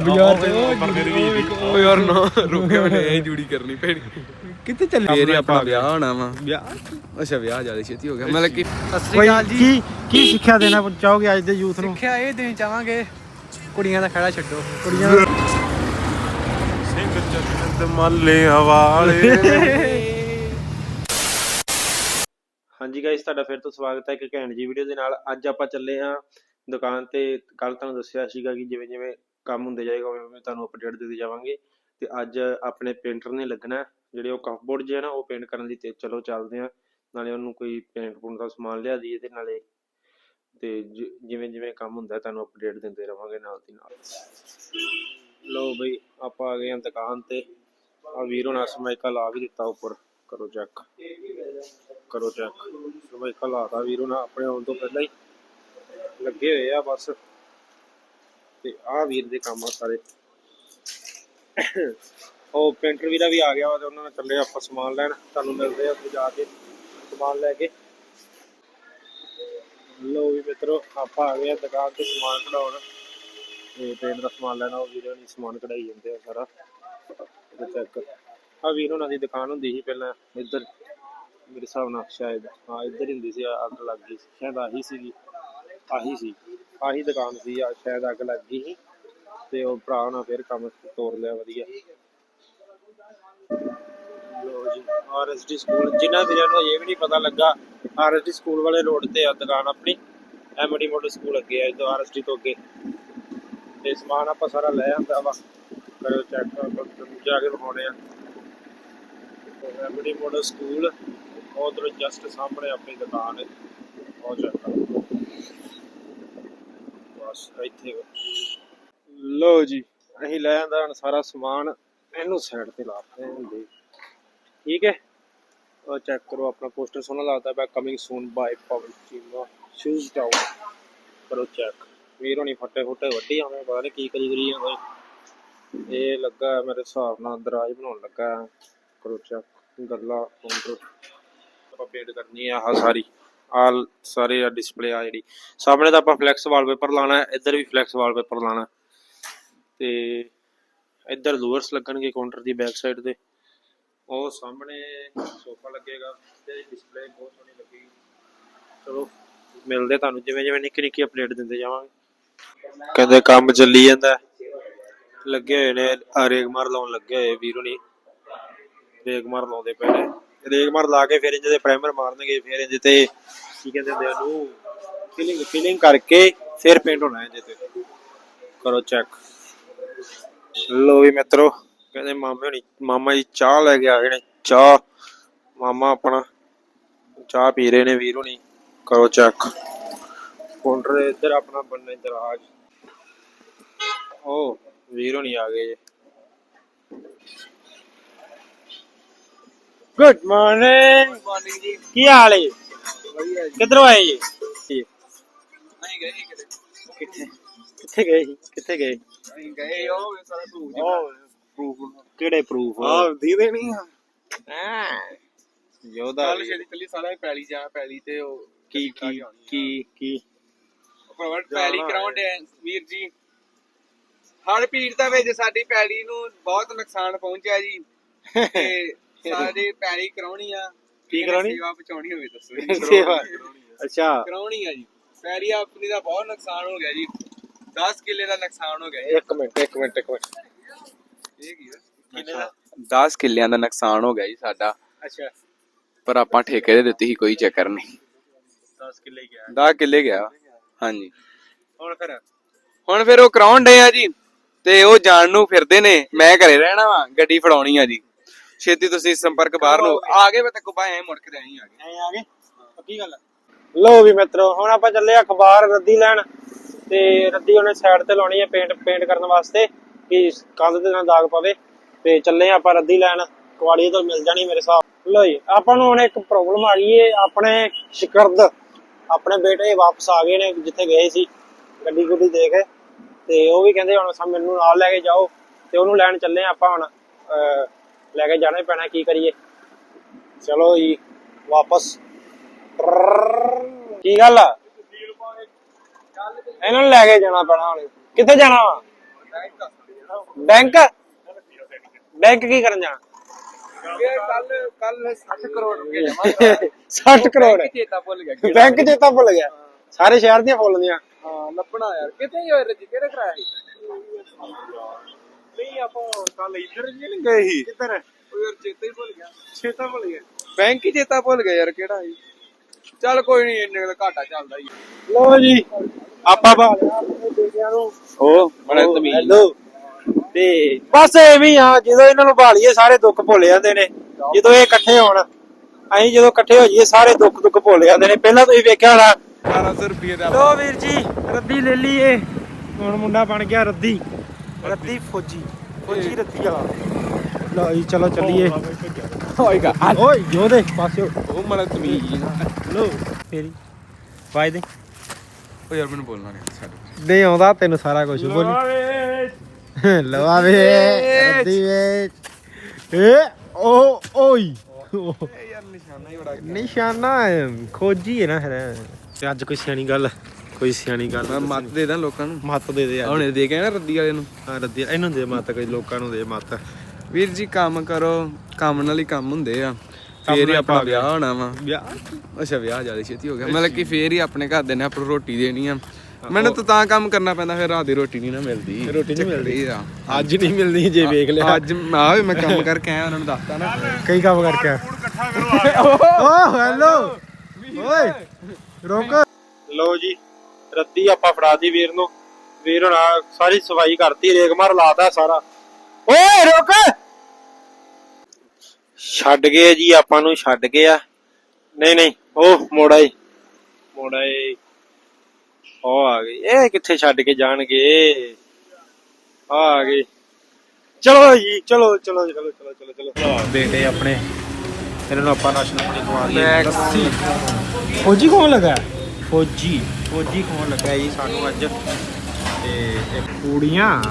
ਬਾਜ਼ਾਰ ਚ ਵੀ ਓ ਯਾਰ ਨਾ ਰੁਕੇ ਉਹਨੇ ਇਹ ਜੂੜੀ ਕਰਨੀ ਪੈਣੀ। ਕਿੱਥੇ ਚੱਲੇ? ਫੇਰ ਆਪਾਂ ਵਿਆਹ ਹੋਣਾ ਵਾ। ਵਿਆਹ? ਅੱਛਾ ਵਿਆਹ ਜ਼ਿਆਦਾ ਛੇਤੀ ਹੋ ਗਿਆ। ਮਤਲਬ ਕਿ ਕੋਈ ਕੀ ਕੀ ਸਿੱਖਿਆ ਦੇਣਾ ਚਾਹੋਗੇ ਅੱਜ ਦੇ ਯੂਥ ਨੂੰ? ਸਿੱਖਿਆ ਇਹ ਦੇਣਾ ਚਾਹਾਂਗੇ ਕੁੜੀਆਂ ਦਾ ਖੜਾ ਛੱਡੋ। ਕੁੜੀਆਂ ਦਾ ਸਿੰਘ ਜੰਨਤ ਮੱਲੇ ਹਵਾਲੇ। ਹਾਂਜੀ ਗਾਇਸ ਤੁਹਾਡਾ ਫਿਰ ਤੋਂ ਸਵਾਗਤ ਹੈ ਇੱਕ ਘੈਂਟ ਜੀ ਵੀਡੀਓ ਦੇ ਨਾਲ। ਅੱਜ ਆਪਾਂ ਚੱਲੇ ਹਾਂ ਦੁਕਾਨ ਤੇ ਕੱਲ ਤੁਹਾਨੂੰ ਦੱਸਿਆ ਸੀਗਾ ਕਿ ਜਿਵੇਂ ਜਿਵੇਂ ਕੰਮ ਹੁੰਦੇ ਜਾਏਗਾ, ਉਵੇਂ ਉਵੇਂ ਤੁਹਾਨੂੰ ਅਪਡੇਟ ਦਿੰਦੇ ਜਾਵਾਂਗੇ। ਤੇ ਅੱਜ ਆਪਣੇ ਪੇਂਟਰ ਨੇ ਲੱਗਣਾ, ਜਿਹੜੇ ਉਹ ਕਪਬੋਰਡ ਜੇ ਨਾ, ਉਹ ਪੇਂਟ ਕਰਨ ਲਈ ਤੇ ਚਲੋ ਚੱਲਦੇ ਹਾਂ ਨਾਲੇ ਉਹਨੂੰ ਕੋਈ ਪੇਂਟ ਪੂੰਟ ਦਾ ਸਮਾਨ ਲਿਆ ਦਈਏ ਤੇ ਨਾਲੇ ਤੇ ਜਿਵੇਂ ਜਿਵੇਂ ਕੰਮ ਹੁੰਦਾ, ਤੁਹਾਨੂੰ ਅਪਡੇਟ ਦਿੰਦੇ ਰਵਾਂਗੇ ਨਾਲ ਦੀ ਨਾਲ। ਲਓ ਬਈ, ਆਪਾਂ ਆ ਗਏ ਹਾਂ ਦੁਕਾਨ ਤੇ। ਆ ਵੀਰੋ ਨੇ ਸਮਾਈਕਾ ਲਾ ਵੀ ਦਿੱਤਾ ਉੱਪਰ। ਕਰੋ ਚੈੱਕ ਕਰੋ ਚੈੱਕ ਸਮਾਈਕਾ ਲਾਤਾ ਵੀਰੋ ਨੇ ਆਪਣੇ ਆਉਣ ਤੋਂ ਪਹਿਲਾਂ ਹੀ। ਲੱਗੇ ਹੋਏ ਆ ਬਸ। ਤੇ ਆਹ ਵੀਰ ਦੇ ਕੰਮ ਆ ਸਾਰੇ। ਉਹ ਪੇਂਟਰ ਵੀਰਾ ਵੀ ਆ ਗਿਆ ਵਾ ਤੇ ਉਹਨਾਂ ਨੇ ਚੱਲੇ ਆਪਾਂ ਸਮਾਨ ਲੈਣ। ਤੁਹਾਨੂੰ ਮਿਲਦੇ ਆ ਉੱਥੇ ਜਾ ਕੇ ਸਮਾਨ ਲੈ ਕੇ। ਲੋ ਵੀ ਮਿੱਤਰੋ, ਆਪਾਂ ਆ ਗਏ ਦੁਕਾਨ ਤੇ ਸਮਾਨ ਕਢਾਉਣ। ਤੇ ਪੇਂਟ ਦਾ ਸਮਾਨ ਲੈਣਾ, ਉਹ ਵੀਰੋ ਨਹੀਂ ਸਮਾਨ ਕਢਾਈ ਜਾਂਦੇ ਆ ਸਾਰਾ। ਇਹ ਚੈੱਕ ਆ ਵੀਰ ਉਹਨਾਂ ਦੀ ਦੁਕਾਨ ਹੁੰਦੀ ਸੀ ਪਹਿਲਾਂ, ਇੱਧਰ। ਮੇਰੇ ਹਿਸਾਬ ਨਾਲ ਸ਼ਾਇਦ। ਹਾਂ, ਇੱਧਰ ਹੀ ਹੁੰਦੀ ਸੀ ਅੱਗ ਲੱਗ ਗਈ ਸੀ। ਸ਼ਾਇਦ ਆਹੀ ਸੀਗੀ। ਆਹੀ ਸੀ। ਆਹੀ ਦੁਕਾਨ ਸੀ, ਆ ਸ਼ਾਇਦ ਅੱਗ ਲੱਗ ਗਈ ਸੀ ਤੇ ਉਹ ਭਰਾ ਉਹਨਾਂ ਫਿਰ ਕੰਮ ਤੋੜ ਲਿਆ ਵਧੀਆ। ਲੋ ਜੀ ਆਰਐਸਡੀ ਸਕੂਲ, ਜਿਨ੍ਹਾਂ ਵੀਰਾਂ ਨੂੰ ਅਜੇ ਵੀ ਨਹੀਂ ਪਤਾ ਲੱਗਾ ਆਰਐਸਡੀ ਸਕੂਲ ਵਾਲੇ ਰੋਡ ਤੇ ਆ ਦੁਕਾਨ ਆਪਣੀ ਐਮਡੀ ਮੋਟਰ ਸਕੂਲ ਅੱਗੇ ਆ ਜਦੋਂ ਆਰਐਸਡੀ ਤੋਂ ਅੱਗੇ। ਤੇ ਸਮਾਨ ਆਪਾਂ ਸਾਰਾ ਲੈ ਆਂਦਾ ਵਾ, ਕਰੋ ਚੈੱਕ ਤੁਹਾਨੂੰ ਜਾ ਕੇ ਵਿਖਾਉਣੇ ਆ। ਐਮਡੀ ਮੋਟਰ ਸਕੂਲ, ਉਧਰ ਜਸਟ ਸਾਹਮਣੇ ਆਪਣੀ ਦੁਕਾਨ ਹੈ ਉਹ ਚੈੱਕ ਕਰੋ ਬਸ, ਇੱਥੇ ਲੋ ਜੀ, ਅਸੀਂ ਲੈ ਆਂਦਾ ਹੁਣ ਸਾਰਾ ਸਮਾਨ, ਇਹਨੂੰ ਸਾਈਡ ਤੇ ਲਾਤੇ ਹੁੰਦੇ ਠੀਕ ਹੈ? ਉਹ ਚੈੱਕ ਕਰੋ, ਆਪਣਾ ਪੋਸਟਰ ਸੋਹਣਾ ਲੱਗਦਾ ਪਿਆ ਕਮਿੰਗ ਸੂਨ ਬਾਈ ਪਵਨ ਚੀਮਾ ਸ਼ੂਜ਼ ਟਾਊਨ ਕਰੋ ਚੈੱਕ ਵੀਰ ਹੋਣੀ ਫੱਟੇ ਫੁੱਟੇ ਵੱਡੀ ਆਵੇਂ ਪਤਾ ਨਹੀਂ ਕੀ ਕਰੀ ਕਰੀ ਜਾਂਦੇ। ਇਹ ਲੱਗਾ ਮੇਰੇ ਹਿਸਾਬ ਨਾਲ ਦਰਾਜ ਬਣਾਉਣ ਲੱਗਾ। ਕਰੋ ਚੈੱਕ ਗੱਲਾਂ ਕਾਊਂਟਰ ਆਪਾਂ ਪੇਂਟ ਕਰਨੀ ਆ ਆਹ ਸਾਰੀ। ਆ ਸਾਰੇ ਆ ਡਿਸਪਲੇ ਆ ਜਿਹੜੀ। ਸਾਹਮਣੇ ਤਾਂ ਆਪਾਂ ਫਲੈਕਸ ਵਾਲਪੇਪਰ ਲਾਣਾ ਹੈ, ਇੱਧਰ ਵੀ ਫਲੈਕਸ ਵਾਲਪੇਪਰ ਲਾਣਾ ਤੇ ਇੱਧਰ ਲੂਅਰਸ ਲੱਗਣਗੇ ਕਾਊਂਟਰ ਦੀ ਬੈਕ ਸਾਈਡ ਤੇ। ਉਹ ਸਾਹਮਣੇ ਸੋਫਾ ਲੱਗੇਗਾ, ਤੇ ਡਿਸਪਲੇ ਬਹੁਤ ਸੋਹਣੀ ਲੱਗੇਗੀ ਚਲੋ, ਮਿਲਦੇ ਤੁਹਾਨੂੰ ਜਿਵੇਂ ਜਿਵੇਂ ਨਿੱਕੀ ਨਿੱਕੀ ਅਪਡੇਟ ਦਿੰਦੇ ਜਾਵਾਂਗੇ। ਕਹਿੰਦੇ ਕੰਮ ਚੱਲੀ ਜਾਂਦਾ ਲੱਗੇ ਹੋਏ ਨੇ ਆ ਰੇਗਮਾਰ ਲਾਉਣ ਲੱਗੇ ਹੋਏ ਵੀਰੋ ਨਹੀਂ ਰੇਗਮਾਰ ਲਾਉਂਦੇ ਪਏ ਨੇ। ਰੇਗਮਾਰ ਲਾ ਕੇ ਫਿਰ ਇੰਜ ਦੇ ਪ੍ਰਾਈਮਰ ਮਾਰਨਗੇ, ਫਿਰ ਇੰਜ ਤੇ ਕੀ ਕਹਿੰਦੇ ਹੁੰਦੇ ਉਹਨੂੰ ਫਿਲਿੰਗ ਫਿਲਿੰਗ ਕਰਕੇ ਫਿਰ ਪੇਂਟ ਹੋਣਾ ਇੰਜ ਤੇ। ਕਰੋ ਚੈੱਕ ਲੋ ਵੀ ਮਿੱਤਰੋ, ਕਹਿੰਦੇ ਮਾਮੇ ਹੋਣੀ, ਮਾਮਾ ਜੀ ਚਾਹ ਲੈ ਕੇ ਆ ਗਏ ਨੇ, ਚਾਹ। ਮਾਮਾ ਆਪਣਾ ਚਾਹ ਪੀ ਰਹੇ ਨੇ ਵੀਰ ਹੋਣੀ, ਕਰੋ ਚੈੱਕ ਕਾਊਂਟਰ ਇੱਧਰ ਆਪਣਾ ਬੰਨੇ ਦਰਾਜ ਓ, ਵੀਰ ਹੋਣੀ ਆ ਗਏ। ਗੁੱਡ ਮਾਰਨਿੰਗ ਮਾਰਨਿੰਗ ਜੀ ਕੀ ਹਾਲ ਹੈ ਵਧੀਆ ਜੀ। ਕਿੱਧਰੋਂ ਆਏ ਜੀ? ਨਹੀਂ ਗਏ ਕਿਤੇ। ਕਿੱਥੇ? ਕਿੱਥੇ ਗਏ ਸੀ? ਕਿੱਥੇ ਗਏ? ਨਹੀਂ ਗਏ ਉਹ ਸਾਰਾ ਤੂੰ ਉਹ ਪ੍ਰੂਫ ਕਿਹੜੇ ਪ੍ਰੂਫ ਆ ਦੀ ਦੇਣੀ ਆ। ਯੋਦਾ ਕੱਲ ਛੇਤੀ ਚੱਲੀ ਸਾਰਾ ਹੀ ਪੈਲੀ ਜਾ ਪੈਲੀ ਤੇ ਉਹ ਕੀ ਕੀ ਕੀ ਕੀ ਭਰਾਵਾ ਪੈਲੀ ਕਰਾਉਣ ਦੇ ਵੀਰ ਜੀ। ਹੜ ਪੀੜ ਦਾ ਵਿੱਚ ਸਾਡੀ ਪੈਲੀ ਨੂੰ ਬਹੁਤ ਨੁਕਸਾਨ ਪਹੁੰਚਿਆ ਜੀ। ਤੇ ਸਾਡੀ ਪੈਲੀ ਕਰਾਉਣੀ ਆ। ਕੀ ਕਰਾਉਣੀ? ਸੇਵਾ ਬਚਾਉਣੀ ਹੋਵੇ ਦੱਸੋ ਸੇਵਾ। ਅੱਛਾ। ਕਰਾਉਣੀ ਆ ਜੀ। ਪੈਲੀ ਆਪਣੀ ਦਾ ਬਹੁਤ ਨੁਕਸਾਨ ਹੋ ਗਿਆ ਜੀ। 10 ਕਿੱਲੇ ਦਾ ਨੁਕਸਾਨ ਹੋ ਗਿਆ ਇੱਕ ਮਿੰਟ ਇੱਕ ਮਿੰਟ ਇੱਕ ਮਿੰਟ। ਇਹ ਕੀ? ਕਿੰਨੇ ਦਾ? 10 ਕਿੱਲਿਆਂ ਦਾ ਨੁਕਸਾਨ ਹੋ ਗਿਆ ਜੀ ਸਾਡਾ। ਅੱਛਾ। ਪਰ ਆਪਾਂ ਠੇਕੇ ਦੇ ਦਿੱਤੀ ਸੀ ਕੋਈ ਚੱਕਰ ਨਹੀਂ। 10 ਕਿੱਲੇ ਗਿਆ। 10 ਕਿੱਲੇ ਗਿਆ। ਹਾਂਜੀ। ਹੁਣ ਫਿਰ? ਹੁਣ ਫਿਰ ਉਹ ਕਰਾਉਣ ਡੇ ਆ ਜੀ। ਤੇ ਉਹ ਜਾਣ ਨੂੰ ਫਿਰਦੇ ਨੇ। ਮੈਂ ਘਰੇ ਰਹਿਣਾ ਵਾ ਗੱਡੀ ਫੜਾਉਣੀ ਆ ਜੀ। ਛੇਤੀ ਤੁਸੀਂ ਸੰਪਰਕ ਬਾਹਰ ਨੂੰ ਆ ਗਏ ਮੈਂ ਤੇ ਕੁਬਾ ਐ ਮੁੜ ਕੇ ਤੇ ਆਈ ਆ ਗਏ। ਐ ਆ ਗਏ? ਪੱਕੀ ਗੱਲ ਲੋ ਵੀ ਮਿੱਤਰੋ ਹੁਣ ਆਪਾਂ ਚੱਲੇ ਆ ਅਖਬਾਰ ਰੱਦੀ ਲੈਣ। ਤੇ ਰੱਦੀ ਉਹਨੇ ਸਾਈਡ ਤੇ ਲਾਉਣੀ ਹੈ ਪੇਂਟ ਪੇਂਟ ਕਰਨ ਵਾਸਤੇ ਕਿ ਕੰਧ ਤੇ ਨਾ ਦਾਗ ਪਵੇ। ਤੇ ਚੱਲੇ ਆਪਾਂ ਰੱਦੀ ਲੈਣ। ਕੁਆੜੀ ਤੋਂ ਮਿਲ ਜਾਣੀ ਮੇਰੇ ਹਿਸਾਬ ਲੋ ਜੀ ਆਪਾਂ ਨੂੰ ਹੁਣ ਇੱਕ ਪ੍ਰੋਬਲਮ ਆ ਗਈ ਏ ਆਪਣੇ ਸ਼ਿਕਰਦ ਆਪਣੇ ਬੇਟੇ ਵਾਪਸ ਆ ਗਏ ਨੇ ਜਿੱਥੇ ਗਏ ਸੀ ਗੱਡੀ ਗੁੱਡੀ ਦੇ ਕੇ। ਤੇ ਉਹ ਵੀ ਕਹਿੰਦੇ ਹੁਣ ਸਾ ਮੈਨੂੰ ਨਾਲ ਲੈ ਕੇ ਜਾਓ। ਤੇ ਉਹਨੂੰ ਲੈਣ ਚੱਲੇ ਆ ਆਪਾਂ ਹੁਣ ਲੈ ਕੇ ਜਾਣਾ ਹੀ ਪੈਣਾ ਕੀ ਕਰੀਏ? ਚਲੋ ਜੀ ਵਾਪਸ। ਕੀ ਗੱਲ ਆ? ਇਹਨਾਂ ਨੂੰ ਲੈ ਕੇ ਜਾਣਾ ਪੈਣਾ ਹੁਣ। ਕਿੱਥੇ ਜਾਣਾ ਵਾ? ਬੈਂਕ? ਬੈਂਕ ਕੀ ਕਰਨ ਜਾਣਾ? ਇਹ ਕੱਲ ਕੱਲ 60 ਕਰੋੜ। ਰੁਪਏ ਜਮਾ 60 ਕਰੋੜ ਚੇਤਾ ਭੁੱਲ ਗਿਆ ਬੈਂਕ ਜੇ ਤਾਂ ਭੁੱਲ ਗਿਆ। ਸਾਰੇ ਸ਼ਹਿਰ ਦੀਆਂ ਫੁੱਲਦੀਆਂ ਹਾਂ ਲੱਭਣਾ ਯਾਰ ਕਿਤੇ ਹੀ ਹੋਏ ਰਜੀ ਕਿਹੜੇ ਕਰਾਇਆ ਸੀ? ਨਹੀਂ ਆਪਾਂ ਕੱਲ ਇੱਧਰ ਜੀ ਨਹੀਂ ਗਏ ਸੀ। ਕਿੱਧਰ? ਉਹ ਯਾਰ ਚੇਤਾ ਹੀ ਭੁੱਲ ਗਿਆ। ਛੇਤਾ ਭੁੱਲ ਗਿਆ। ਬੈਂਕ ਹੀ ਚੇਤਾ ਭੁੱਲ ਗਿਆ ਯਾਰ ਕਿਹੜਾ ਸੀ? ਚੱਲ ਕੋਈ ਨਹੀਂ ਇੰਨੇ ਦਾ ਘਾਟਾ ਚੱਲਦਾ ਹੀ ਲੋ ਜੀ ਆਪਾਂ ਬਾਲਿਆ ਆਪਣੇ ਬੇਟਿਆਂ ਨੂੰ ਉਹ ਬੜਾ ਤਮੀਜ਼ ਹੈਲੋ ਤੇ ਬਸ ਐਵੇਂ ਆ ਜਦੋਂ ਇਹਨਾਂ ਨੂੰ ਭਾਲੀਏ ਸਾਰੇ ਦੁੱਖ ਭੁੱਲ ਜਾਂਦੇ ਨੇ। ਜਦੋਂ ਇਹ ਇਕੱਠੇ ਹੋਣ ਅਸੀਂ ਜਦੋਂ ਇਕੱਠੇ ਹੋ ਜਾਈਏ ਸਾਰੇ ਦੁੱਖ ਦੁੱਖ ਭੁੱਲ ਜਾਂਦੇ ਨੇ। ਪਹਿਲਾਂ ਤੁਸੀਂ ਵੇਖਿਆ ਹੋਣਾ 1200 ਰੁਪਏ ਦਾ ਲੋ ਵੀਰ ਜੀ ਰੱਦੀ ਲੈ ਲਈਏ। ਹੁਣ ਮੁੰਡਾ ਬਣ ਗਿਆ ਰੱਦੀ। ਰੱਦੀ ਫੌਜੀ ਫੌਜੀ ਰੱਦੀ ਵਾਲਾ। ਲੋ ਜੀ ਚਲੋ ਚੱਲੀਏ। ਹੋਏਗਾ ਓਏ ਜੋਦੇ ਪਾਸਿਓ ਉਹ ਬੜਾ ਤਮੀਜ਼ ਨਾ। ਲੋ ਫੇਰੀ। ਵਾਇਦੇ ਉਹ ਯਾਰ ਮੈਨੂੰ ਬੋਲਣਾ ਨਹੀਂ ਛੱਡ ਨਹੀਂ ਆਉਂਦਾ ਤੈਨੂੰ ਸਾਰਾ ਕੁਝ ਬੋਲ। ਲਵਾ ਵੇ ਰੱਦੀ ਵੇ ਏ ਓ ਓਈ। ਯਾਰ ਨਿਸ਼ਾਨਾ ਹੀ ਬੜਾ ਨਿਸ਼ਾਨਾ ਖੋਜੀ ਹੈ ਨਾ ਫਿਰ। ਤੇ ਅੱਜ ਕੋਈ ਸਿਆਣੀ ਗੱਲ। ਕੋਈ ਸਿਆਣੀ ਗੱਲ ਮੈਂ ਮੱਤ ਦੇ ਦਾਂ ਲੋਕਾਂ ਨੂੰ। ਮੱਤ ਦੇ ਦੇ ਹੁਣ ਇਹ ਦੇ ਕੇ ਨਾ ਰੱਦੀ ਵਾਲੇ ਨੂੰ? ਹਾਂ ਰੱਦੀ ਇਹਨੂੰ ਦੇ ਮੱਤ ਕੋਈ ਲੋਕਾਂ ਨੂੰ ਦੇ ਮੱਤ। ਵੀਰ ਜੀ ਕੰਮ ਕਰੋ। ਕੰਮ ਨਾਲ ਹੀ ਕੰਮ ਹੁੰਦੇ ਆ। ਫੇਰ ਹੀ ਨਾਲ ਆਪਾਂ ਭਲਾ ਵਿਆਹ ਹੋਣਾ ਵਾ। ਵਿਆਹ? ਅੱਛਾ ਵਿਆਹ ਜ਼ਿਆਦਾ ਛੇਤੀ ਹੋ ਗਿਆ। ਮਤਲਬ ਕਿ ਫੇਰ ਹੀ ਆਪਣੇ ਘਰ ਦੇ ਨੇ ਆਪਾਂ ਨੂੰ ਰੋਟੀ ਦੇਣੀ ਆ। ਮੈਨੂੰ ਤਾਂ ਤਾਂ ਕੰਮ ਕਰਨਾ ਪੈਂਦਾ ਫਿਰ ਰਾਤ ਦੀ ਰੋਟੀ ਨਹੀਂ ਨਾ ਮਿਲਦੀ। ਰੋਟੀ ਨਹੀਂ ਮਿਲਦੀ। ਅੱਜ ਨਹੀਂ ਮਿਲਦੀ ਜੇ ਵੇਖ ਲਿਆ। ਅੱਜ ਆ ਵੀ ਮੈਂ ਕੰਮ ਕਰਕੇ ਆਇਆ ਉਹਨਾਂ ਨੂੰ ਦੱਸਤਾ ਨਾ। ਕਈ ਕੰਮ ਕਰਕੇ ਆ ਇਕੱਠਾ ਕਰੋ ਓ ਹੈਲੋ। ਓਏ ਰੁਕ। ਲੋ ਜੀ। ਰੱਦੀ ਆਪਾਂ ਫੜਾਤੀ ਵੀਰ ਨੂੰ। ਵੀਰ ਹੁਣ ਸਾਰੀ ਸਫ਼ਾਈ ਕਰਤੀ ਰੇਗ ਮਾਰ ਲਾਤਾ ਸਾਰਾ। ਓਏ ਰੁਕ! ਛੱਡ ਗਏ ਜੀ ਆਪਾਂ ਨੂੰ ਛੱਡ ਗਏ ਆ। ਨਹੀਂ ਨਹੀਂ ਉਹ ਮੋੜਾ ਈ ਮੋੜਾ ਈ ਉਹ ਆ ਗਏ। ਇਹ ਕਿੱਥੇ ਛੱਡ ਕੇ ਜਾਣਗੇ? ਆ ਆ ਗਏ। ਚਲੋ ਜੀ ਚਲੋ ਚਲੋ ਚਲੋ ਚਲੋ ਚਲੋ ਚਲੋ। ਬੇਟੇ ਆਪਣੇ। ਇਹਨਾਂ ਨੂੰ ਆਪਾਂ ਨਾਸ਼ਤਾ ਪਾਣੀ ਖਵਾ ਦਈਏ। ਟੈਕਸੀ ਫੌਜੀ ਕੌਣ ਲੱਗਾ? ਫੌਜੀ। ਫੌਜੀ ਕੌਣ ਲੱਗਾ ਜੀ ਸਾਨੂੰ ਅੱਜ। ਤੇ ਇਹ ਪੂੜੀਆਂ।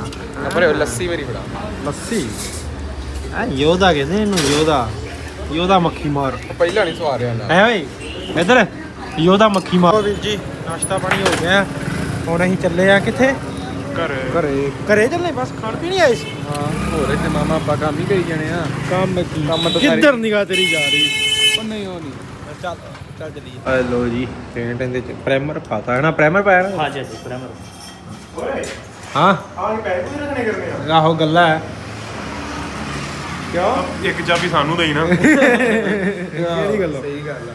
ਪਰ ਲੱਸੀ ਮੇਰੀ ਫੜਾ। ਲੱਸੀ? ਆ ਯੋਧਾ ਕਹਿੰਦੇ ਇਹਨੂੰ ਯੋਧਾ। ਯੋਧਾ ਮੱਖੀ ਮਾਰ। ਪਹਿਲਾਂ ਨਹੀਂ ਸਵਾਰਿਆ ਨਾ। ਐ ਓਏ ਇੱਧਰ। ਯੋਧਾ ਮੱਖੀ ਮਾਰ। ਵੀਰ ਜੀ ਨਾਸ਼ਤਾ ਪਾਣੀ ਹੋ ਗਿਆ। ਹੁਣ ਅਸੀਂ ਚੱਲੇ ਆ ਕਿੱਥੇ? ਘਰ। ਘਰੇ। ਘਰੇ ਚੱਲੇ ਬਸ ਖਾਣ ਪੀਣ ਹੀ ਆਏ ਸੀ? ਹਾਂ ਹੋਰ ਤੇ ਮਾਮਾ ਆਪਾਂ ਕੰਮ ਹੀ ਕਰੀ ਜਾਣੇ ਆ। ਕੰਮ ਕੀ? ਕੰਮ ਤਾਂ ਕਿੱਧਰ ਨਿਗਾਹ ਤੇਰੀ ਜਾ ਰਹੀ? ਉਹ ਨਹੀਂ ਉਹ ਨਹੀਂ। ਚੱਲ। ਚੱਲ ਚਲੀਏ। ਹਲੋ ਜੀ ਪੇਂਟ ਇਹਦੇ ਚ। ਪ੍ਰਾਈਮਰ ਪਾਤਾ ਹੈ ਨਾ? ਪ੍ਰਾਈਮਰ ਪਾਇਆ ਨਾ? ਹਾਂਜੀ ਹਾਂਜੀ ਪ੍ਰਾਈਮਰ ਹਾਂ? ਆਹ ਪੈਸੇ ਵੀ ਰੱਖਣੇ ਕਰਨੇ ਆ। ਆਹੋ ਗੱਲਾਂ ਹੈ ਇੱਕ ਚਾਬੀ ਸਾਨੂੰ ਦੇਈ ਨਾ। ਕਿਹੜੀ ਗੱਲ? ਸਹੀ ਗੱਲ ਆ।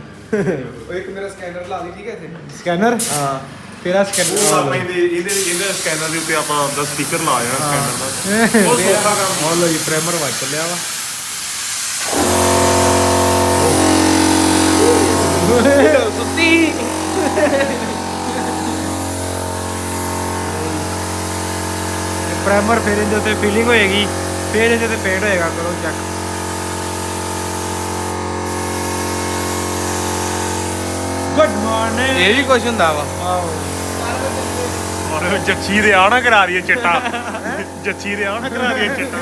ਉਹ ਇੱਕ ਮੇਰਾ ਸਕੈਨਰ ਲਾ ਦੇ ਠੀਕ ਹੈ ਇੱਥੇ? ਸਕੈਨਰ? ਹਾਂ। ਤੇਰਾ ਉਹ ਸਕੈਨਰ ਆਪਾਂ ਇਹਦੇ ਇਹਦੇ ਇਹਦੇ ਸਕੈਨਰ ਦੇ ਉੱਤੇ ਆਪਾਂ ਦਾ ਸਟicker ਲਾ ਜਾਣਾ ਸਕੈਨਰ ਦਾ। ਉਹ ਸੌਖਾ ਕੰਮ। ਹਾਂ ਲੋ ਜੀ ਪ੍ਰਾਈਮਰ ਵੱਜ ਚੱਲਿਆ ਵਾ। ਪ੍ਰਾਈਮਰ ਫਿਰ ਇਹਦੇ ਉੱਤੇ ਫੀਲਿੰਗ ਹੋਏਗੀ ਫਿਰ ਇਹਦੇ ਤੇ ਪੇਂਟ ਹੋਏਗਾ ਕਰੋ ਚੈੱਕ ਗੁੱਡ ਮਾਰਨਿੰਗ ਇਹ ਵੀ ਕੁਝ ਹੁੰਦਾ ਵਾ। ਆਓ ਔਰ ਜੱਚੀ ਦੇ ਆ ਨਾ ਕਰਾ ਰਹੀ ਹੈ? ਚਿੱਟਾ ਜੱਚੀ ਦੇ ਆ ਨਾ ਕਰਾ ਰਹੀ ਹੈ ਚਿੱਟਾ।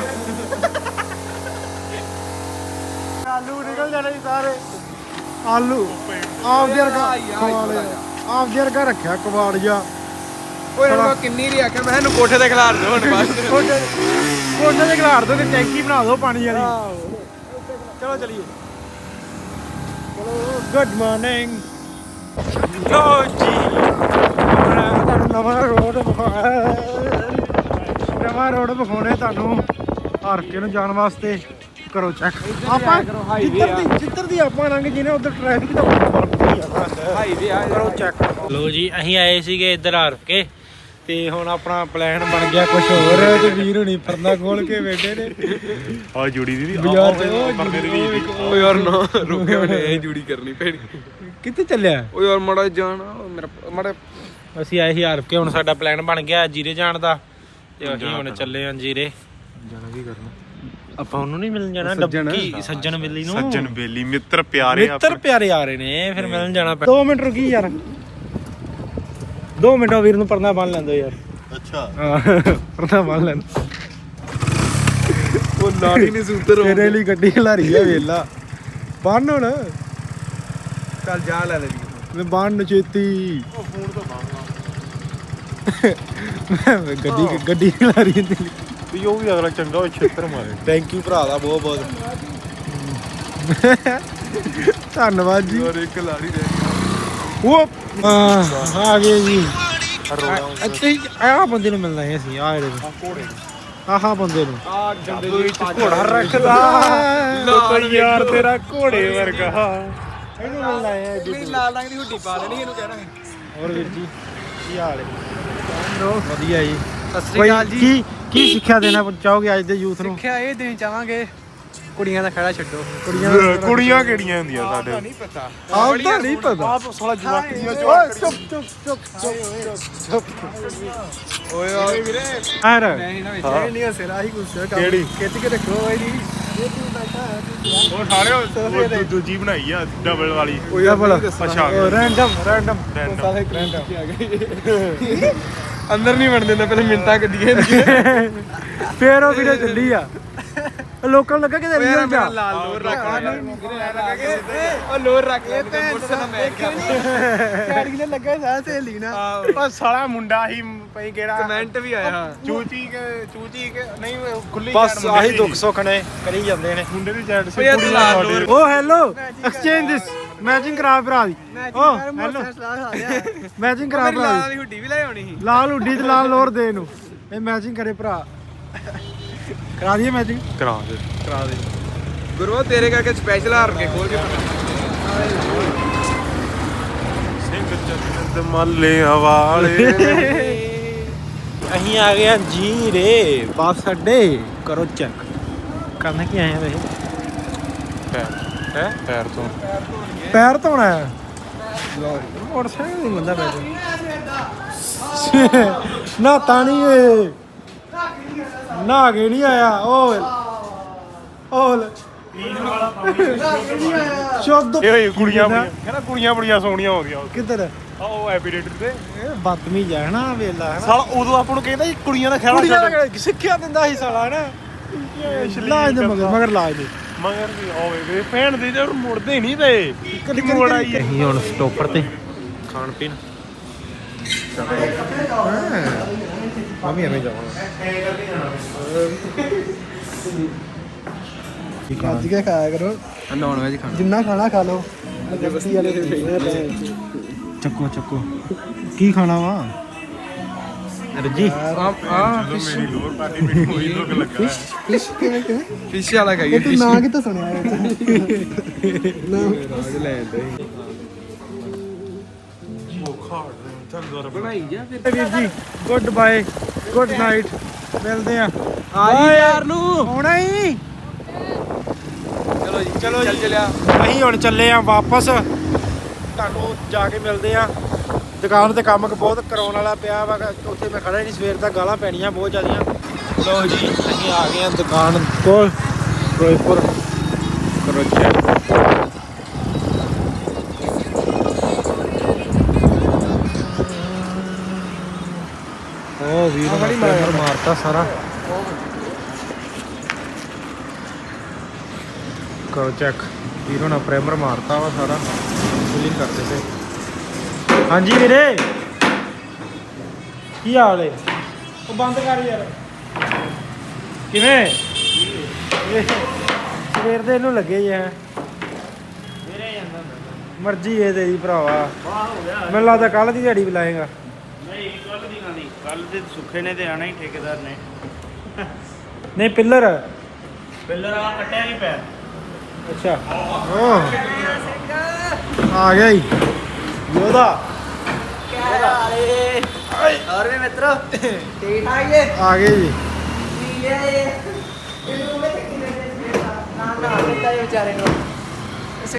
ਆਲੂ ਨਿਕਲ ਜਾਣੇ ਜੀ ਸਾਰੇ। ਆਲੂ। ਆਪ ਵਰਗਾ ਕਵਾੜ ਆਪ ਵਰਗਾ ਰੱਖਿਆ ਕਵਾੜ ਜਾ ਓਏ ਹੁਣ ਮੈਂ ਕਿੰਨੀ ਰੀ ਆਖਿਆ ਮੈਂ ਇਹਨੂੰ ਕੋਠੇ ਤੇ ਖਿਲਾਰ ਦੋ ਹੁਣ ਬਸ ਕੋਟੇ ਦੇ ਖਿਲਾਰ ਦੋ ਤੇ ਟੈਂਕੀ ਬਣਾ ਦਿਓ ਪਾਣੀ ਵਾਲੀ। ਚਲੋ ਚਲੀਏ। ਚਲੋ ਗੁੱਡ ਮਾਰਨਿੰਗ ਲੋ ਜੀ। ਤੁਹਾਨੂੰ ਨਵਾਂ ਰੋਡ ਨਵਾਂ ਰੋਡ ਵਿਖਾਉਣੇ ਤੁਹਾਨੂੰ ਹਰਕੇ ਨੂੰ ਜਾਣ ਵਾਸਤੇ। ਕਰੋ ਚੈੱਕ ਆਪਾਂ ਜਿੱਧਰ ਦੀ ਜਿੱਧਰ ਦੀ ਆਪਾਂ ਲੰਘ ਜੀ ਨੇ ਉਧਰ ਟ੍ਰੈਫਿਕ ਦਾ ਹਾਈਵੇ ਆ। ਕਰੋ ਚੈੱਕ ਲੋ ਜੀ ਅਸੀਂ ਆਏ ਸੀਗੇ ਇੱਧਰ ਹਰਫ ਕੇ ਤੇ ਹੁਣ ਆਪਣਾ ਪਲਾਨ ਬਣ ਗਿਆ ਕੁਝ ਹੋਰ ਤੇ ਵੀਰ ਹੁਣੀ ਪਰਦਾ ਖੋਲ ਕੇ ਬੈਠੇ ਨੇ। ਆ ਜੁੜੀ ਦੀ ਬਾਜ਼ਾਰ ਉਹ ਪਰਦੇ ਦੀ। ਵੀ ਓ ਯਾਰ ਨਾ ਰੁਕੇ ਬਣੇ ਇਹ ਜੂੜੀ ਕਰਨੀ ਪੈਣੀ। ਕਿੱਥੇ ਚੱਲਿਆ? ਓ ਯਾਰ ਮੜਾ ਜਾਣਾ ਮੇਰਾ ਮੜਾ ਅਸੀਂ ਆਏ ਸੀ ਹਰਫ ਕੇ ਹੁਣ ਸਾਡਾ ਪਲਾਨ ਬਣ ਗਿਆ ਜੀਰੇ ਜਾਣ ਦਾ। ਤੇ ਅਸੀਂ ਹੁਣ ਚੱਲੇ ਆਂ ਜੀਰੇ। ਜਾਣਾ ਕੀ ਕਰਨਾ? ਆਪਾਂ ਉਹਨੂੰ ਨਹੀਂ ਮਿਲਣ ਜਾਣਾ ਸੱਜਣ। ਡੱਬੀ ਸੱਜਣ ਮਿਲੀ ਨੂੰ। ਸੱਜਣ ਬੇਲੀ ਮਿੱਤਰ ਪਿਆਰੇ ਮਿੱਤਰ ਪਿਆਰੇ ਆ ਰਹੇ ਨੇ ਫਿਰ ਮਿਲਣ ਜਾਣਾ ਪੈ 2 ਮਿੰਟ ਰੁਕੀ ਯਾਰ। 2 ਮਿੰਟ ਵੀਰ ਨੂੰ ਪਰਨਾ ਬੰਨ ਲੈਂਦੋ ਯਾਰ। ਅੱਛਾ। ਹਾਂ ਪਰਨਾ ਬੰਨ ਲੈਂਦ। ਉਹ ਲਾੜੀ ਨੇ ਸੂਤਰ ਤੇਰੇ ਲਈ ਗੱਡੀ ਖਲਾਰੀ ਆ ਵੇਲਾ। ਬੰਨ ਹੁਣ। ਚੱਲ ਜਾ ਲੈ ਲੈ ਮੈਂ ਬੰਨ ਛੇਤੀ। ਉਹ ਫੋਨ ਤੋਂ ਬਾਹਰ ਗੱਡੀ ਗੱਡੀ ਰਹੀ ਹੁੰਦੀ ਵੀ ਉਹ ਵੀ ਅਗਲਾ ਚੰਗਾ ਹੋਏ ਛੇਤਰ ਮਾਰੇ। ਥੈਂਕ ਯੂ ਭਰਾ ਦਾ ਬਹੁਤ ਬਹੁਤ। ਧੰਨਵਾਦ ਜੀ। ਔਰ ਇੱਕ ਲਾੜੀ ਦੇ। ਉਹ ਆ ਗਏ ਜੀ। ਅੱਛੇ ਆ ਬੰਦੇ ਨੂੰ ਮਿਲਣਾ ਹੈ ਅਸੀਂ ਆ ਜਿਹੜੇ ਘੋੜੇ ਆਹ ਬੰਦੇ ਨੂੰ। ਆ ਡੰਡੇ ਦੇ ਵਿੱਚ ਘੋੜਾ ਰੱਖਦਾ ਕੋਈ ਯਾਰ ਤੇਰਾ ਘੋੜੇ ਵਰਗਾ। ਇਹਨੂੰ ਮਿਲਣਾ ਹੈ ਨਹੀਂ ਲਾਲ ਰੰਗ ਦੀ ਹੁੱਡੀ ਪਾ ਦੇਣੀ ਇਹਨੂੰ ਕਹਿਣਾ ਹੋਰ ਵੀਰ ਜੀ ਕੀ ਹਾਲ ਹੈ? ਵਧੀਆ ਜੀ। ਸਤਿ ਕੋਈ ਕੀ ਕੀ ਸਿੱਖਿਆ ਦੇਣਾ ਚਾਹੋਗੇ ਅੱਜ ਦੇ ਯੂਥ ਨੂੰ? ਸਿੱਖਿਆ ਇਹ ਦੇਣ ਚਾਹਾਂਗੇ। ਕੁੜੀਆਂ ਦਾ ਖੜਾ ਛੱਡੋ। ਕੁੜੀਆਂ ਦਾ ਕੁੜੀਆਂ ਕਿਹੜੀਆਂ ਹੁੰਦੀਆਂ ਸਾਡੇ? ਨਹੀਂ ਪਤਾ। ਆਹ ਤਾਂ ਨਹੀਂ ਪਤਾ। ਆਪ ਸਾਲਾ ਜਵਾਕ ਦੀਆਂ ਓਏ ਚੁੱਪ ਚੁੱਪ ਚੁੱਪ ਚੁੱਪ। ਚੁੱਪ ਓਏ ਓਏ ਵੀਰੇ। ਆਰ ਨਹੀਂ ਨਾ ਵਿੱਚ ਇਹ ਨਹੀਂ ਹਸੇ ਰਾਹੀ ਗੁੱਸੇ ਕੰਮ ਕਿਹੜੀ? ਖਿੱਚ ਕੇ ਰੱਖੋ ਓਏ ਨਹੀਂ ਉਹ ਸਾਰੇ ਉਹ ਦੂ- ਦੂਜੀ ਬਣਾਈ ਆ ਡਬਲ ਵਾਲੀ। ਉਹ ਯਾ ਭਲਾ ਅੱਛਾ ਰੈਂਡਮ ਰੈਂਡਮ ਅੰਦਰ ਨਹੀਂ ਵੜ ਦਿੰਦਾ ਪਹਿਲੇ ਮਿੰਟਾਂ ਕੱਢੀਏ। ਫੇਰ ਉਹ ਵੀਡੀਓ ਚੱਲੀ ਆ। ਲੋਕਾਂ ਨੂੰ ਲੱਗਾ ਕਿ ਰੀਅਲ ਜਾ ਲਾਲ ਲੋਰ ਰੱਖ ਉਹ ਲੋਰ ਰੱਖ ਲੈ ਤੇ ਮੋਟਰਸਾਈਕਲ ਮੈਂ ਗਾੜੀ ਨੇ ਲੱਗਾ ਸਾਹ ਸਹੇਲੀ ਨਾ ਉਹ ਸਾਲਾ ਮੁੰਡਾ ਹੀ ਪਈ ਕਿਹੜਾ ਕਮੈਂਟ ਵੀ ਆਇਆ। ਚੂਚੀ ਕੇ ਚੂਚੀ ਕੇ ਨਹੀਂ ਖੁੱਲੀ ਬਸ ਆਹੀ ਦੁੱਖ ਸੁੱਖ ਨੇ ਕਰੀ ਜਾਂਦੇ ਨੇ। ਮੁੰਡੇ ਦੀ ਚੈਟ ਸੀ ਕੁੜੀ ਲਾਲ ਲੋਰ। ਓ ਹੈਲੋ ਐਕਸਚੇਂਜ ਦਿਸ ਮੈਚਿੰਗ ਕਰਾ ਭਰਾ ਦੀ। ਓ ਹੈਲੋ ਮੈਚਿੰਗ ਕਰਾ ਭਰਾ ਲਾਲ ਦੀ ਹੁੱਡੀ ਵੀ ਲੈ ਆਉਣੀ ਸੀ। ਲਾਲ ਹੁੱਡੀ ਤੇ ਲਾਲ ਲੋਰ ਦੇ ਨੂੰ। ਇਹ ਮੈਚਿੰਗ ਕਰੇ ਭਰਾ। ਕਰਾ ਦਈਏ ਮੈਚਿੰਗ ਕਰਾ ਦੇ। ਕਰਾ ਦੇ। ਗੁਰੂਆ ਤੇਰੇ ਕਰਕੇ ਸਪੈਸ਼ਲ ਹਾਰ ਕੇ ਖੋਲ ਕੇ ਸਿੰਘ ਜੰਨਤ ਮੱਲੇ ਵਾਲੇ ਅਸੀਂ ਆ ਗਏ ਹਾਂ ਜੀ ਰੇ ਬੱਸ ਅੱਡੇ ਕਰੋ ਚੈੱਕ ਕਰਨਾ ਕੀ ਆਏ ਆ ਵੇ ਪੈਰ ਹੈ? ਪੈਰ ਤੋਂ ਪੈਰ ਧੋਣਾ ਹੈ? ਮੋਟਰਸਾਈਕਲ ਨਹੀਂ ਬੰਦਾ ਬੈਠ। ਨਾ ਤਾਣੀ ਏ ਨਾ ਕੇ ਨਹੀਂ ਆਇਆ ਓ ਵੇ। ਓ ਲੈ। ਸ਼ੁੱਧ ਇਹ ਹੋਈ ਕੁੜੀਆਂ ਬੜੀਆਂ ਕਹਿੰਦਾ ਕੁੜੀਆਂ ਬੜੀਆਂ ਸੋਹਣੀਆਂ ਹੋ ਗਈਆਂ। ਕਿੱਧਰ? ਆ ਉਹ ਐਪੀਡੇਟਰ ਤੇ। ਇਹ ਬਦਤਮੀਜ਼ ਹੈ ਨਾ ਵੇਲਾ ਹੈ ਨਾ ਸਾਲਾ ਉਦੋਂ ਆਪਾਂ ਨੂੰ ਕਹਿੰਦਾ ਸੀ ਕੁੜੀਆਂ ਦਾ ਖਿਆਲ ਕੁੜੀਆਂ ਛੱਡ। ਦਾ ਸਿੱਖਿਆ ਦਿੰਦਾ ਸੀ ਸਾਲਾ ਹੈ ਨਾ ਲਾਜ ਦੇ ਮਗਰ ਮਗਰ ਲਾਜ ਦੇ। ਮਗਰ ਵੀ ਓਏ ਵੇ ਭੈਣ ਦੇ ਜਰ ਮੁੜਦੇ ਹੀ ਨਹੀਂ ਤੇ। ਕਦੀ ਮੋੜ ਆਈ ਹੈ। ਅਸੀਂ ਹੁਣ ਸਟੋਪਰ ਤੇ। ਖਾਣ ਪੀਣ। ਮੰਮੀ ਐਵੇਂ ਜਾਵਾਂਗਾ ਅੱਜ ਕੇ ਖਾਇਆ ਕਰੋ? ਨੌਨ ਵੈਜ ਖਾਣਾ। ਜਿੰਨਾ ਖਾਣਾ ਖਾ ਲਓ। ਜਬਸਤੀ ਵਾਲੇ ਚੱਕੋ ਚੱਕੋ। ਕੀ ਖਾਣਾ ਵਾ? ਰੱਜੀ। ਆ ਆ ਮੇਰੀ ਲੋਰ ਪਾਰਟੀ ਮੈਨੂੰ ਹੋਈ ਲੋਕ ਲੱਗਾ। ਫਿਸ਼ ਕਿਵੇਂ ਕਿਵੇਂ? ਫਿਸ਼ ਵਾਲਾ ਖਾਈਏ ਤੂੰ ਨਾਂ ਕਿੱਥੋਂ ਸੁਣਿਆ ਨਾ। ਰਾਜ ਲੈ ਆਂਦੇ ਬਣਾਈ ਜਾ ਫਿਰ। ਵੀਰ ਜੀ ਗੁੱਡ ਬਾਏ ਗੁੱਡ ਨਾਈਟ ਮਿਲਦੇ ਆ ਆ ਯਾਰ ਨੂੰ। ਆਉਣਾ ਹੀ ਚਲੋ ਜੀ ਚਲੋ ਚੱਲ ਜੀ। ਚਲਿਆ। ਅਸੀਂ ਹੁਣ ਚੱਲੇ ਆ ਵਾਪਸ। ਤੁਹਾਨੂੰ ਜਾ ਕੇ ਮਿਲਦੇ ਆ ਦੁਕਾਨ ਤੇ ਕੰਮ ਬਹੁਤ ਕਰਾਉਣ ਵਾਲਾ ਪਿਆ ਵਾ। ਉੱਥੇ ਮੈਂ ਖੜਾ ਨਹੀਂ। ਸਵੇਰ ਦਾ ਗਾਲਾਂ ਪੈਣੀਆਂ ਬਹੁਤ ਜ਼ਿਆਦੀਆਂ। ਲੋ ਜੀ ਅਸੀਂ ਆ ਗਏ ਆ ਦੁਕਾਨ ਕੋਲ। ਫਿਰੋਜ਼ਪੁਰ। ਕਰੋ ਚੈੱਕ ਉਹ ਵੀਰ ਨੇ ਪ੍ਰਾਈਮਰ ਮਾਰਤਾ ਸਾਰਾ। ਕਰੋ ਚੈੱਕ ਵੀਰ ਹੋਣਾ ਪ੍ਰਾਈਮਰ ਮਾਰਤਾ ਵਾ ਸਾਰਾ। ਫਿਲਿੰਗ ਕਰਦੇ ਤੇ ਹਾਂਜੀ ਵੀਰੇ। ਕੀ ਹਾਲ ਏ? ਉਹ ਬੰਦ ਕਰ ਯਾਰ। ਕਿਵੇਂ? ਸਵੇਰ ਦੇ ਇਹਨੂੰ ਲੱਗੇ ਜੇ ਹੈ। ਮਰਜ਼ੀ ਏ ਤੇਰੀ ਭਰਾਵਾ। ਮੈਨੂੰ ਲੱਗਦਾ ਕੱਲ ਦੀ ਦਿਹਾੜੀ ਵੀ ਲਾਏਗਾ ਨਹੀਂ ਕੱਲ ਦੀ ਨਾ ਨਹੀਂ। ਕੱਲ ਦੇ ਸੁੱਖੇ ਨੇ ਤੇ ਆਣਾ ਹੀ ਠੇਕੇਦਾਰ ਨੇ। ਨਹੀਂ ਪਿੱਲਰ। ਪਿੱਲਰ ਆ ਕੱਟਿਆ ਨਹੀਂ ਪਿਆ। ਅੱਛਾ। ਆ ਗਿਆ ਹੀ ਯੋਦਾ ਔਰ ਵੀ ਮਿੱਤਰੋ? ਠੀਕ ਠਾਕ ਜੇ? ਆ ਗਏ ਜੀ। ਇਹ ਇਹ। ਇਹਨੂੰ ਮੈਂ ਕਿੰਨੇ ਦੇ ਨਾ ਨਾ ਦਿੱਤਾ ਵਿਚਾਰੇ ਨੂੰ।